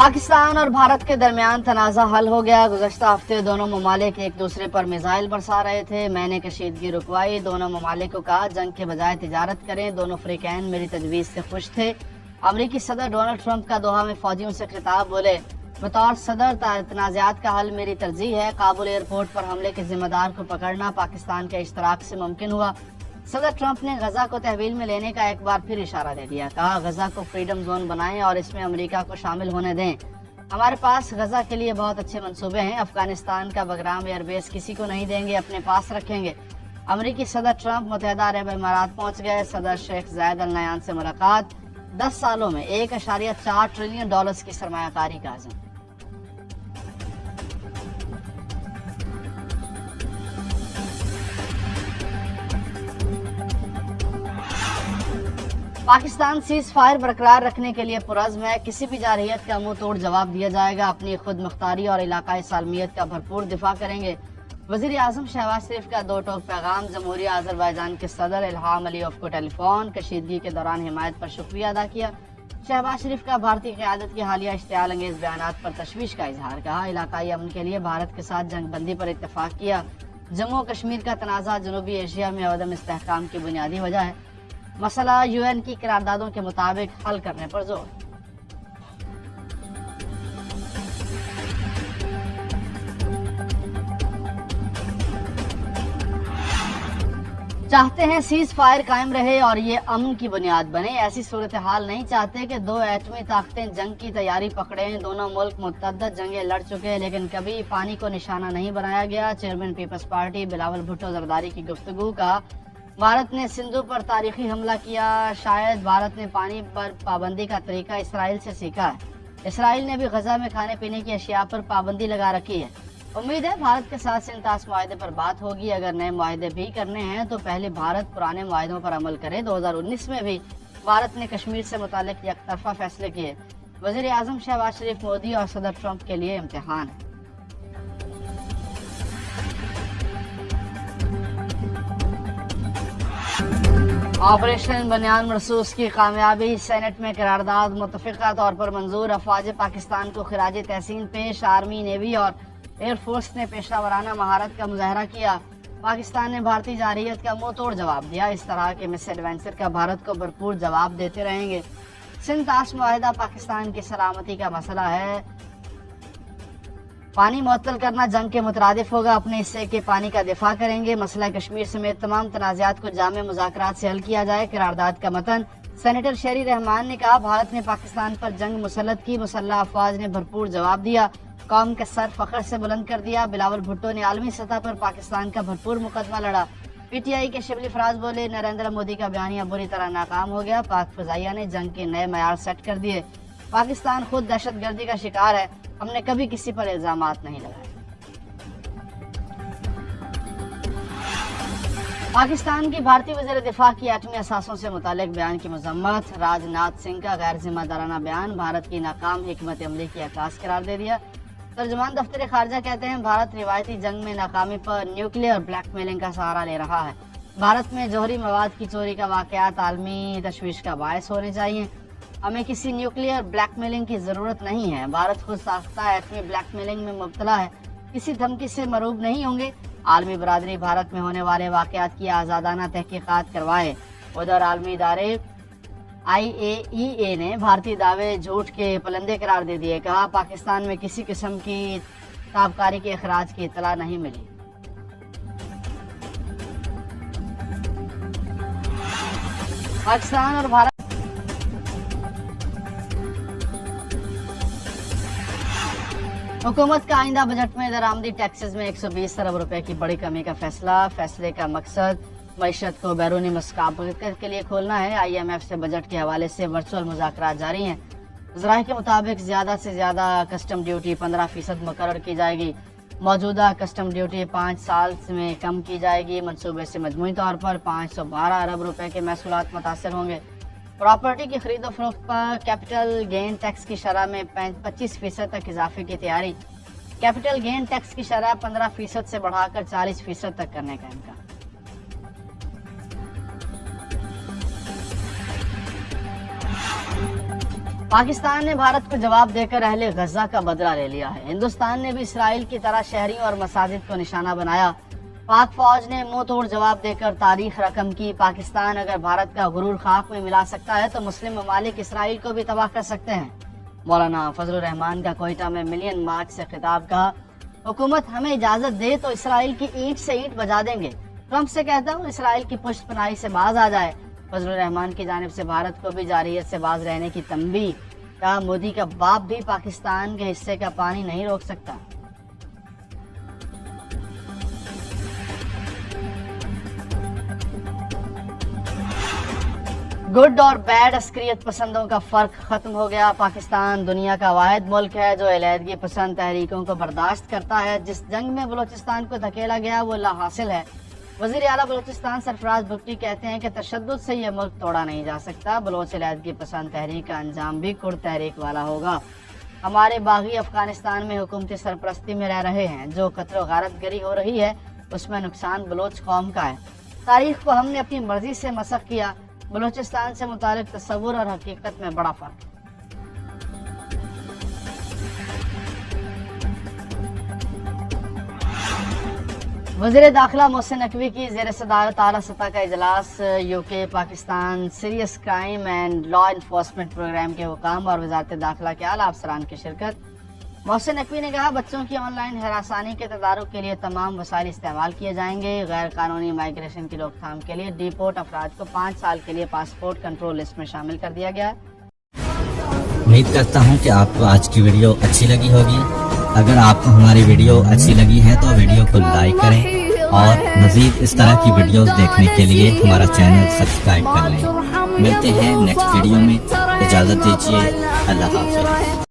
पाकिस्तान और भारत के दरमियान तनाज़ा हल हो गया। गुजशत हफ़्ते दोनों ममालिक एक दूसरे पर मिज़ाइल बरसा रहे थे। मैंने कशीदगी रुकवाई। दोनों ममालिक को कहा, जंग के बजाय तजारत करें। दोनों फ्रीकैन मेरी तजवीज़ से खुश थे। अमरीकी सदर डोनाल्ड ट्रंप का दोहा में फौजियों से खिताब बोले, बतौर सदर तनाज़ात का हल मेरी तरजीह है। काबुल एयरपोर्ट पर हमले के जिम्मेदार को पकड़ना पाकिस्तान के इश्तराक से मुमकिन हुआ। सदर ट्रंप ने गजा को तहवील में लेने का एक बार फिर इशारा दे दिया। कहा, गजा को फ्रीडम जोन बनाएँ और इसमें अमेरिका को शामिल होने दें। हमारे पास गजा के लिए बहुत अच्छे मंसूबे हैं। अफ़गानिस्तान का बगराम एयरबेस किसी को नहीं देंगे, अपने पास रखेंगे। अमरीकी सदर ट्रंप मुतहदा अरब इमारात पहुँच गए। सदर शेख जायद अल नयान से मुलाकात। दस सालों में एक अशारिया चार ट्रिलियन डॉलर की सरमाकारी का आज़म पाकिस्तान सीज फायर बरकरार रखने के लिए पुरज़म है। किसी भी जारहियत का मुँह तोड़ जवाब दिया जाएगा। अपनी खुद मुख्तारी और इलाकाई सालमियत का भरपूर दिफा करेंगे। वज़ीर अजम शहबाज शरीफ का दो टोक पैगाम जमहूरी आजरबाईजान के सदर इल्हाम अलीफ को टेलीफोन, कशीदगी के दौरान हिमायत पर शुक्रिया अदा किया। शहबाज शरीफ का भारतीय क्यादत की हालिया इश्तियाल अंगेज बयान पर तशवीश का इजहार कहा। इलाकाई अमन के लिए भारत के साथ जंग बंदी पर इतफाक किया। जम्मू कश्मीर का तनाज़ा जनूबी एशिया में अदम इसकाम की बुनियादी वजह है। मसला यूएन की करारदादों के मुताबिक हल करने पर ज़ोर। चाहते हैं सीज फायर कायम रहे और ये अमन की बुनियाद बने। ऐसी सूरत हाल नहीं चाहते कि दो एटमी ताकतें जंग की तैयारी पकड़े। दोनों मुल्क मुतद जंगें लड़ चुके हैं, लेकिन कभी पानी को निशाना नहीं बनाया गया। Chairman Peoples Party Bilawal Bhutto Zardari की गुफ्तगु का भारत ने सिंधु पर तारीखी हमला किया। शायद भारत ने पानी पर पाबंदी का तरीका इसराइल से सीखा है। इसराइल ने भी गजा में खाने पीने की अशिया पर पाबंदी लगा रखी है। उम्मीद है भारत के साथ सिंतास माहे पर बात होगी। अगर नए माहे भी करने हैं तो पहले भारत पुराने माहों पर अमल करे। 2019 में भी भारत ने कश्मीर से मुतल एक तरफा फैसले किए। वज़ीर अजम शहबाज शरीफ मोदी और सदर ट्रंप के लिए इम्तहान। है ऑपरेशन बनियान मरसूस की कामयाबी, सेनेट में करारदाद मुतफ़ा तौर पर मंजूर, अफवाज पाकिस्तान को खराज तहसीन पेश, आर्मी, नेवी और एयरफोर्स ने पेशा वराना महारत का मुजाहरा किया। पाकिस्तान ने भारतीय जारियत का मुँह तोड़ जवाब दिया। इस तरह के मिस एडवेंचर का भारत को भरपूर जवाब देते रहेंगे। सिंध ताश माहिदा पाकिस्तान की सलामती का मसला है। पानी मअतल करना, जंग के मुतरदफ होगा। अपने हिस्से के पानी का दिफा करेंगे। मसला कश्मीर समेत तमाम तनाज़ात को जाम मुजाकर से हल किया जाए। करारदाद का मतन। सेनेटर शहरी रहमान ने कहा, भारत ने पाकिस्तान पर जंग मुसलत की। मुसल्ह अफवाज ने भरपूर जवाब दिया। कौम के सर फखर से बुलंद कर दिया। बिलावल भुट्टो ने आलमी सतह पर पाकिस्तान का भरपूर मुकदमा लड़ा। पीटीआई के शिबली फराज बोले, नरेंद्र मोदी का बयानिया बुरी तरह नाकाम हो गया। पाक फजाइया ने जंग के नए मैार सेट कर दिए। पाकिस्तान खुद दहशत गर्दी का शिकार है। हमने कभी किसी पर इल्ज़ाम नहीं लगाए। पाकिस्तान की भारतीय वज़ीर दिफा की एटमी असासों से मुतल बयान की मजम्मत, राजनाथ सिंह का गैर जिम्मेदाराना बयान, भारत की नाकाम हमत अमली की अकाश करार दे दिया। तर्जमान दफ्तर खारजा कहते हैं, भारत रिवायती जंग में नाकामी पर न्यूक्लियर ब्लैकमेलिंग का सहारा ले रहा है। भारत में जौहरी मवाद की चोरी का वाकत आलमी तशवीश का बायस होने चाहिए। हमें किसी न्यूक्लियर ब्लैकमेलिंग की ज़रूरत नहीं है। भारत खुद साख्ता एटमी ब्लैकमेलिंग में मुबतला है। किसी धमकी से मरूब नहीं होंगे। आलमी बरदरी भारत में होने वाले वाकत की आज़ादाना तहकीक़ात करवाए। उधर आलमी इदारे ए ए ने भारतीय दावे झूठ के पलंदे करार दे दिए। कहा, पाकिस्तान में किसी किस्म की ताबकारी के अखराज की इतला नहीं मिली। पाकिस्तान और भारत हुकूमत का आइंदा बजट में दरामदी टैक्सेस में 120 अरब रुपए की बड़ी कमी का फैसला। फैसले का मकसद मीशत को बैरूनी मुस्काबत के लिए खोलना है। आई एम एफ़ से बजट के हवाले से वर्चुअल मुजाकर जारी हैं। जराये के मुताबिक ज़्यादा से ज़्यादा कस्टम ड्यूटी पंद्रह फ़ीसद मुकर की जाएगी। मौजूदा कस्टम ड्यूटी पाँच साल में कम की जाएगी। मनसूबे से मजमू तौर पर पाँच सौ बारह अरब रुपए के महसूल मुतासर होंगे। प्रॉपर्टी की खरीद फरोख्त पर कैपिटल गेन टैक्स की शरह में पच्चीस फ़ीसद तक इजाफे की तैयारी। कैपिटल गेन टैक्स की शरह पंद्रह फ़ीसद से बढ़ाकर चालीस फ़ीसद तक करने का इम्कान। पाकिस्तान ने भारत को जवाब देकर अहले गजा का बदला ले लिया है। हिंदुस्तान ने भी इसराइल की तरह शहरी और मसाजिद को निशाना बनाया। पाक फौज ने मुँह तोड़ जवाब देकर तारीख रकम की। पाकिस्तान अगर भारत का गुरूर खाक में मिला सकता है तो मुस्लिम ममालिक इसराइल को भी तबाह कर सकते हैं। मौलाना फजल रहमान का कोयटा में मिलियन मार्च से खिताब कहा हुकूमत हमें इजाज़त दे तो इसराइल की ईंट से ईंट बजा देंगे। ट्रंप से कहता हूँ, इसराइल की पुष्ट पनाही से बाज आ जाए। फजल रहमान की जानब से भारत को भी जारियत से बाज रहने की तंबी। कहा मोदी का बाप भी पाकिस्तान के हिस्से का पानी नहीं रोक सकता? गुड और बैड अस्क्रियत पसंदों का फ़र्क खत्म हो गया। पाकिस्तान दुनिया का वाहिद मुल्क है जो अलीहदगी पसंद तहरीकों को बर्दाश्त करता है। जिस जंग में बलोचिस्तान को धकेला गया, वो ला हासिल है। वज़ीर अला बलोचिस्तान सरफराज भुट्टी कहते हैं कि तशद से यह मुल्क तोड़ा नहीं जा सकता। बलोच अलीहदगी पसंद तहरीक का अंजाम भी कुर तहरीक वाला होगा। हमारे बागी अफ़गानिस्तान में हुकूमती सरपरस्ती में रह रहे हैं। जो कत्ल गारत गरी हो रही है, उसमें नुकसान बलोच कौम का है। तारीख को हमने अपनी मर्ज़ी से मसक किया। बलूचिस्तान से मुतालिक तस्वुर और हकीकत में बड़ा फ़र्क। वज़ीर दाखिला मोहसिन नकवी की जेर सदारत आला सतह का इजलास, UK, Pakistan, serious crime and law enforcement programme के हुकाम और वजारत दाखिला के आला अफसरान की शिरकत। मोहसिन नकवी ने कहा, बच्चों की ऑनलाइन हरासानी के तदारुक के लिए तमाम वसाइल इस्तेमाल किए जाएँगे। गैर कानूनी माइग्रेशन की रोकथाम के लिए डिपोर्ट अफराद को पाँच साल के लिए पासपोर्ट कंट्रोल लिस्ट में शामिल कर दिया गया। उम्मीद करता हूँ कि आपको आज की वीडियो अच्छी लगी होगी। अगर आपको हमारी वीडियो अच्छी लगी है तो वीडियो को लाइक करें और मजीद इस तरह की वीडियोस देखने के लिए हमारा चैनल सब्सक्राइब कर लें। मिलते हैं नेक्स्ट वीडियो में। इजाज़त दीजिए। अल्लाह हाफिज़।